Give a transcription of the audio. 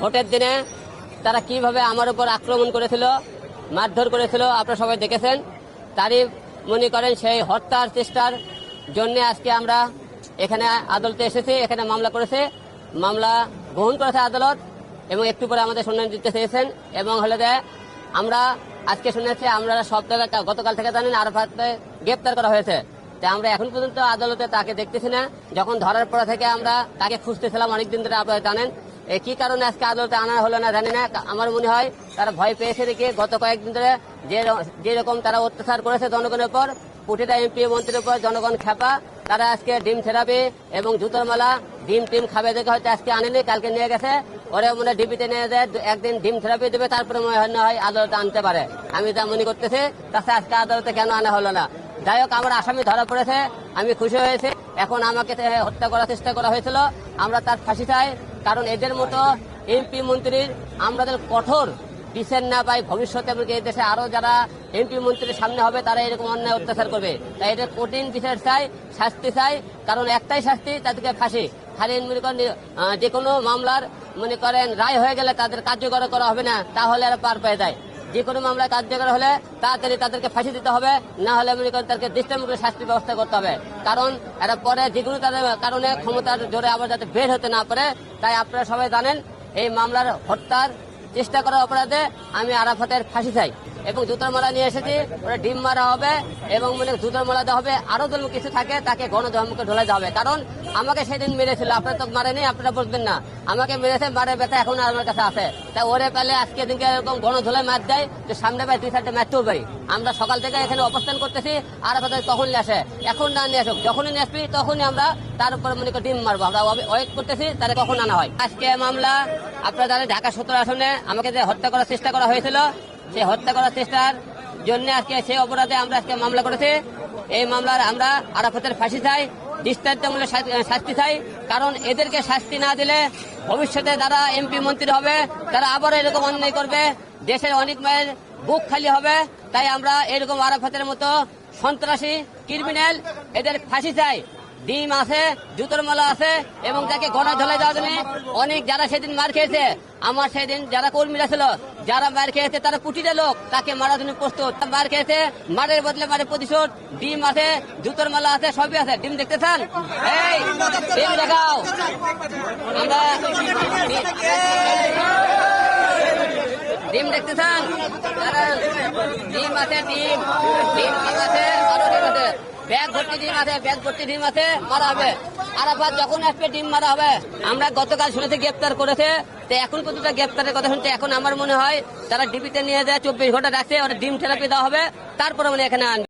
ভোটের দিনে তারা কীভাবে আমার উপর আক্রমণ করেছিল, মারধর করেছিল, আপনারা সবাই দেখেছেন। তারই মনে করেন সেই হত্যার চেষ্টার জন্য আজকে আমরা এখানে আদালতে এসেছি, এখানে মামলা করেছে। মামলা গ্রহণ করেছে আদালত এবং একটু পরে আমাদের শুনানি দিতে চেয়েছেন এবং হলে আমরা আজকে শুনেছি, আমরা সব জায়গায় গতকাল থেকে জানেন আরাফাতকে গ্রেপ্তার করা হয়েছে। তাই আমরা এখন পর্যন্ত আদালতে তাকে দেখতেছি না। যখন ধরার পর থেকে আমরা তাকে খুঁজতেছিলাম, অনেকদিন ধরে আপনারা জানেন। কি কারণে আজকে আদালতে আনা হলো না জানি না। আমার মনে হয় তারা ভয় পেয়েছে দেখে গত কয়েকদিন ধরে যে যেরকম তারা অত্যাচার করেছে জনগণের উপর প্রতিটা এমপি মন্ত্রীর উপর, জনগণ খেপা, তারা আজকে ডিম থেরাপি এবং জুতোর মালা, ডিম টিম খাবে দেখে হয়তো আজকে আনেনি, কালকে নিয়ে গেছে। ওরে মনে ডিবিতে নিয়ে যায় একদিন ডিম থেরাপি দেবে, তারপরে মনে হয় না হয় আদালতে আনতে পারে। আমি তা মনে করতেছি তাছাড়া আজকে আদালতে কেন আনা হলো না। যাই হোক, আমার আসামি ধরা পড়েছে, আমি খুশি হয়েছে। এখন আমাকে হত্যা করার চেষ্টা করা হয়েছিল। আমরা তার ফাঁসি চাই কারণ এদের মতো এমপি মন্ত্রীর আমাদের কঠোর বিচার না পাই, ভবিষ্যতে এমনকি এই দেশে আরও যারা এমপি মন্ত্রীর সামনে হবে, তারা এরকম অন্যায় অত্যাচার করবে। তাই এটা কঠিন বিচার চাই, শাস্তি চাই, কারণ একটাই শাস্তি, তাদেরকে ফাঁসি। খালি মনে করেন যে কোনো মামলার, মনে করেন, রায় হয়ে গেলে তাদের কার্যকর করা হবে না, তাহলে আর পার পেয়ে যায়। যে কোনো মামলায় কার্যকর হলে তাড়াতাড়ি তাদেরকে ফাঁসি দিতে হবে, না হলে মনে করেন তাদেরকে দৃষ্টান্তমূলক শাস্তির ব্যবস্থা করতে হবে। কারণ এরা পরে যে কোনো তাদের কারণে ক্ষমতার জোরে আবার যাতে বের হতে না পারে, তাই আপনারা সবাই জানেন, এই মামলার হত্যার চেষ্টা করার অপরাধে আমি আরাফাতের ফাঁসি চাই এবং জুতার মালা নিয়ে এসেছি, ওরা ডিম মারা হবে এবং মানে জুতার মালা দেওয়া হবে। আরও ধর্ম কিছু থাকে, তাকে গণধর্মকে ঢোলা দেওয়া হবে। কারণ আমাকে সেদিন মেরেছিল, আপনারা তো মারেনি, আপনারা বলবেন না। আমাকে মেরেছে, মারে ব্যথা এখন আমার কাছে আছে। তা ওরে পেলে আজকে দিনকে এরকম গণধোলায় মার দেয়, যে সামনে পায় দুই সাইডে মারতেও পারি। আমরা সকাল থেকে এখানে অবস্থান করতেছি আর আপনাদের কখন নিয়ে আসে। এখন না, নিয়ে আসুক। যখনই নিয়ে আসবি, তখনই আমরা তার উপর মনে করি ডিম মারবো। আমরা ওয়েট করতেছি, তাহলে কখন আনা হয়। আজকে মামলা, আপনারা জানেন ঢাকা সত্তর আসনে আমাকে যে হত্যা করার চেষ্টা করা হয়েছিল, সেই হত্যা করার চেষ্টার জন্য আজকে সেই অপরাধে আমরা আজকে মামলা করেছি। এই মামলার আমরা আরাফতের ফাঁসি চাই, দৃষ্টান্তমূলক শাস্তি চাই। কারণ এদেরকে শাস্তি না দিলে ভবিষ্যতে যারা এমপি মন্ত্রী হবে, তারা আবার এরকম অন্যায় করবে। দেশের অনেক মায়ের বুক খালি হবে, তাই আমরা এরকম আরাফতের মতো সন্ত্রাসী ক্রিমিনাল এদের ফাঁসি চাই। ডিম আছে, জুতোর মালা আছে, এবং তাকে গণা ধলে যাওয়ার জন্য অনেক যারা সেদিন মার খেয়েছে, আমার সেদিন যারা কর্মীরা ছিল, যারা মার খেয়েছে, তারা কুটিরে লোক, তাকে মারার জন্য প্রস্তুত। মার খেয়েছে, মারের বদলে মারে প্রতিশোধ, ডিম আছে, জুতোর মালা আছে, সবই আছে। ডিম দেখতে চান? ডিম দেখাও। আমরা ডিম দেখতে চান। ডিম আছে, ডিম। ডিম ডিম আছে আরও ডিম আছে। ব্যাগ ভর্তি ডিম আছে, ব্যাগ ভর্তি ডিম আছে, মারা হবে। আর আবার যখন আসবে, ডিম মারা হবে। আমরা গতকাল শুনেছি গ্রেপ্তার করেছে। তো এখন পর্যন্ত গ্রেপ্তারের কথা শুনতে এখন আমার মনে হয় তারা ডিপিতে নিয়ে যায়, চব্বিশ ঘণ্টা রাখছে, ওরা ডিম থেরাপি দেওয়া হবে, তারপরে মানে এখানে আনবে।